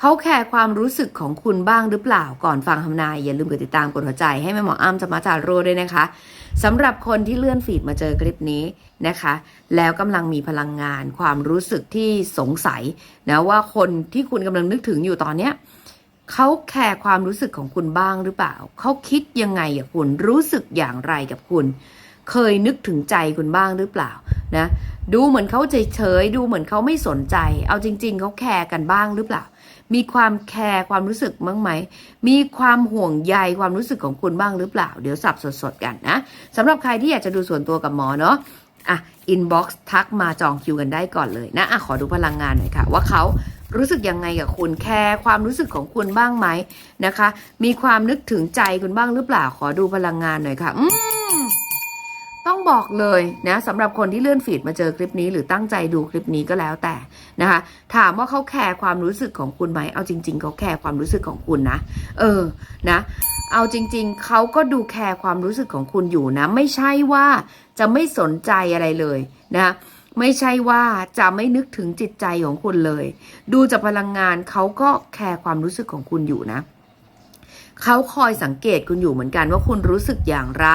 เขาแคร์ความรู้สึกของคุณบ้างหรือเปล่าก่อนฟังทำนาย อย่าลืมกดติดตามกดหัวใจให้แม่หมออ้ำจะมาจาโรด้วยนะคะสำหรับคนที่เลื่อนฟีดมาเจอคลิปนี้นะคะ แล้วกำลังมีพลังงานความรู้สึกที่สงสัยนะว่าคนที่คุณกำลังนึกถึงอยู่ตอนเนี้ยเขาแคร์ความรู้สึกของคุณบ้างหรือเปล่า เขาคิดยังไงกับคุณรู้สึกอย่างไรกับคุณ เคยนึกถึงใจคุณบ้างหรือเปล่า นะดูเหมือนเขาเฉยๆดูเหมือนเขาไม่สนใจ เอาจริง ๆเขาแคร์กันบ้างหรือเปล่า มีความแคร์ความรู้สึกบ้างไหม มีความห่วงใยความรู้สึกของคุณบ้างหรือเปล่า เดี๋ยวสับสดๆกันนะสำหรับใครที่อยากจะดูส่วนตัวกับหมอเนาะอะอินบ็อกซ์ทักมาจองคิวกันได้ก่อนเลยนะอะขอดูพลังงานหน่อยค่ะ ว่าเขารู้สึกยังไงกับคุณแคร์ความรู้สึกของคุณบ้างไหมนะคะ มีความนึกถึงใจคุณบ้างหรือเปล่า ขอดูพลังงานหน่อยค่ะอืม ต้องบอกเลยนะสำหรับคนที่เลื่อนฟีดมาเจอคลิปนี้ หรือตั้งใจดูคลิปนี้ก็แล้วแต่นะคะ ถามว่าเขาแคร์ความรู้สึกของคุณไหมเอาจริง ๆเขาแคร์ความรู้สึกของคุณนะเออนะเอาจริง ๆ เขาก็ดูแคร์ความรู้สึกของคุณอยู่นะ ไม่ใช่ว่าจะไม่สนใจอะไรเลยนะไม่ใช่ว่าจะไม่นึกถึงจิตใจของคุณเลย ดูจากพลังงานเขาก็แคร์ความรู้สึกของคุณอยู่นะ เขาคอยสังเกตคุณอยู่เหมือนกันว่าคุณรู้สึกอย่างไร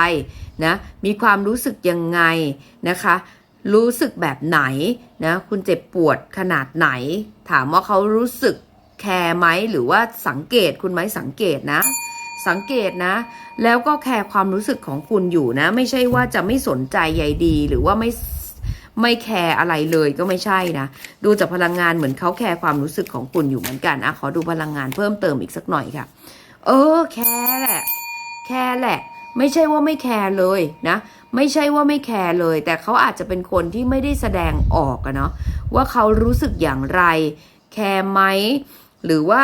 นะมีความรู้สึกยังไงนะคะ รู้สึกแบบไหนนะคุณเจ็บปวดขนาดไหน ถามว่าเขารู้สึกแคร์ไหมหรือว่าสังเกตคุณไหมสังเกตนะ สังเกตนะ แล้วก็แคร์ความรู้สึกของคุณอยู่นะ ไม่ใช่ว่าจะไม่สนใจใยดี หรือว่าไม่ไม่แคร์อะไรเลยก็ไม่ใช่นะ ดูจากพลังงานเหมือนเขาแคร์ความรู้สึกของคุณอยู่เหมือนกันอะขอดูพลังงานเพิ่มเติมอีกสักหน่อยค่ะ เออ แคร์แหละ แคร์แหละ ไม่ใช่ว่าไม่แคร์เลยนะ ไม่ใช่ว่าไม่แคร์เลย แต่เขาอาจจะเป็นคนที่ไม่ได้แสดงออกอะเนาะ ว่าเขารู้สึกอย่างไร แคร์ไหม หรือว่า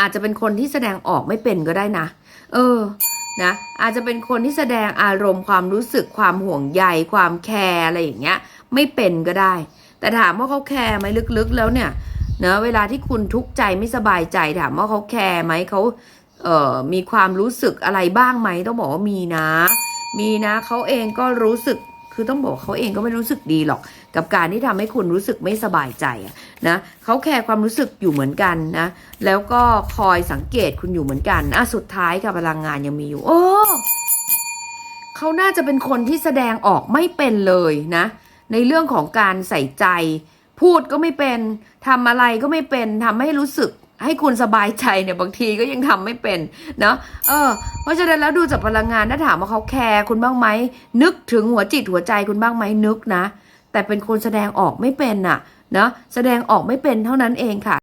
อาจจะเป็นคนที่แสดงออกไม่เป็นก็ได้นะ เออ นะ อาจจะเป็นคนที่แสดงอารมณ์ความรู้สึกความห่วงใย ความแคร์อะไรอย่างเงี้ย ไม่เป็นก็ได้ แต่ถามว่าเขาแคร์ไหมลึกๆแล้วเนี่ย นะเวลาที่คุณทุกข์ใจไม่สบายใจถามว่าเขาแคร์ไหมเขาเอ่อมีความรู้สึกอะไรบ้างไหมต้องบอกว่ามีนะ มีนะเขาเองก็รู้สึกคือต้องบอกว่าเขาเองก็ไม่รู้สึกดีหรอก กับการที่ทำให้คุณรู้สึกไม่สบายใจนะเขาแคร์ความรู้สึกอยู่เหมือนกันนะแล้วก็คอยสังเกตคุณอยู่เหมือนกันอะสุดท้ายค่ะพลังงานยังมีอยู่ โอ้เขาน่าจะเป็นคนที่แสดงออกไม่เป็นเลยนะ ในเรื่องของการใส่ใจ พูดก็ไม่เป็นทำอะไรก็ไม่เป็นทำให้รู้สึกให้คุณสบายใจเนี่ยบางทีก็ยังทำไม่เป็นเนาะเออ เพราะฉะนั้นแล้วดูจากพลังงานถ้าถามว่าเขาแคร์คุณบ้างไหมนึกถึงหัวจิตหัวใจคุณบ้างไหมนึกนะ แต่เป็นคนแสดงออกไม่เป็นน่ะเนาะแสดงออกไม่เป็นเท่านั้นเองค่ะ